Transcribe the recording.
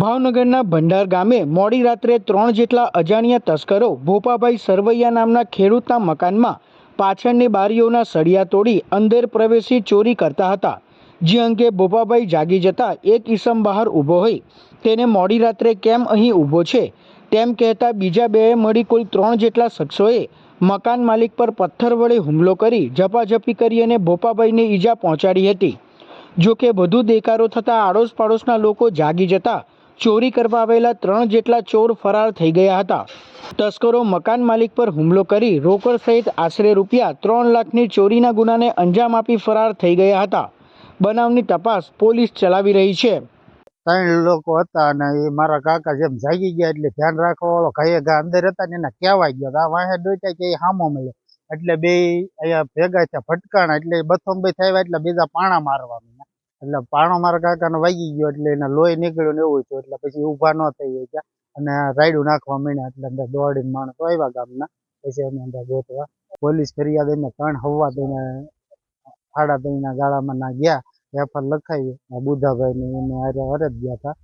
ભાવનગરના ભંડાર ગામે મોડી રાત્રે ત્રણ જેટલા અજાણ્યા તસ્કરો ભોપાભાઈ સરવૈયા નામના ખેડૂતના મકાનમાં પાછળની બારીઓના સળિયા તોડી અંદર પ્રવેશી ચોરી કરતા હતા. જે અંગે ભોપાભાઈ જાગી જતા એક ઈસમ બહાર ઊભો હોય. તેને મોડી રાત્રે કેમ અહીં ઊભો છે? તેમ કહેતા બીજા બેએ મળી કુલ ત્રણ જેટલા શખ્સોએ મકાન માલિક પર પથ્થર વડે હુમલો કરી ઝપાઝપી કરી અને ભોપાભાઈને ઈજા પહોંચાડી હતી. જોકે વધુ દેકારો થતાં આડોશ પાડોશના લોકો જાગી જતા ચોરી કરવા આવેલા ત્રણ જેટલા ચોર ફરાર થઈ ગયા હતા. તસ્કરો મકાન માલિક પર હુમલો કરી રોકડ સહિત આશરે રૂપિયા ત્રણ લાખની ચોરીના ગુનાને અંજામ આપી ફરાર થઈ ગયા હતા. બનાવની તપાસ પોલીસ ચલાવી રહી છે. ત્રણ લોકો હતા અને એ મારા કાકા જેમ જાગી ગયા એટલે ધ્યાન રાખવા વાળો ઘાયે ઘા અંદર હતા ને એના કહેવાય ગયો આ વાહે ડોટ્યા કે હામો મળે એટલે બે અહીંયા ભેગા થયા ફટકાણા એટલે બથમ બે થયા એટલે બીજા પાણા મારવા એટલે પાણો મારા કાકાને વાગી ગયો એટલે એને લોહી નીકળ્યું ને એવું થયું. એટલે પછી ઊભા ન થઈ ગયા અને રાયડું નાખવા માંડ્યા. એટલે અંદર દોડીને માણસો આવ્યા ગામના. પછી અમે અંદર ગોતવા. પોલીસ ફરિયાદ એને ત્રણ હવા દઈને સાડા ત્રણના ગાળામાં ના ગયા. એફઆઈઆર લખાવી બુધાભાઈ ને એને અરે હરે જ ગયા હતા.